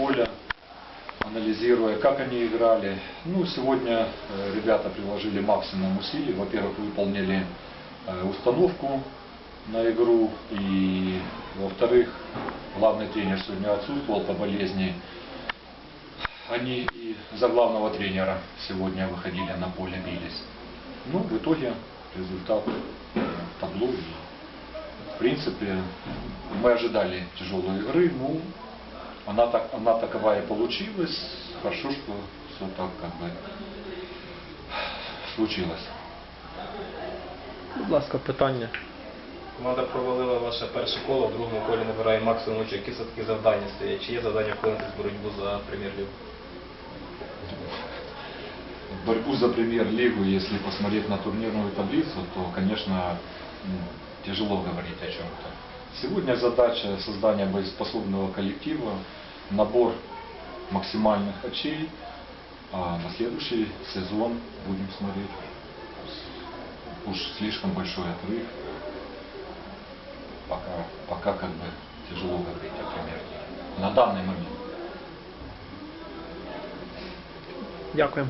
поля, анализируя, как они играли. Ну, сегодня э, ребята приложили максимум усилий. Во-первых, выполнили э, установку на игру. И, во-вторых, главный тренер сегодня отсутствовал по болезни. Они и за главного тренера сегодня выходили на поле, бились. Ну, в итоге результат э, табло. В принципе, мы ожидали тяжелой игры, ну, она, так, она таковая получилась. Хорошо, что все так как бы случилось. Будь ласка, питання. Команда провалила ваше перше коло, в другому колі набирає максимум очок. Які все-таки завдання стоять? Чи є завдання вклинитись в боротьбу за прем'єр-лігу? Борьбу за премьер-лигу, если посмотреть на турнирную таблицу, то, конечно, м, тяжело говорить о чем-то. Сегодня задача создания боеспособного коллектива, набор максимальных очей, а на следующий сезон будем смотреть. Уж слишком большой отрыв. Пока, пока как бы тяжело говорить о премьер-лиге. На данный момент. Дякую.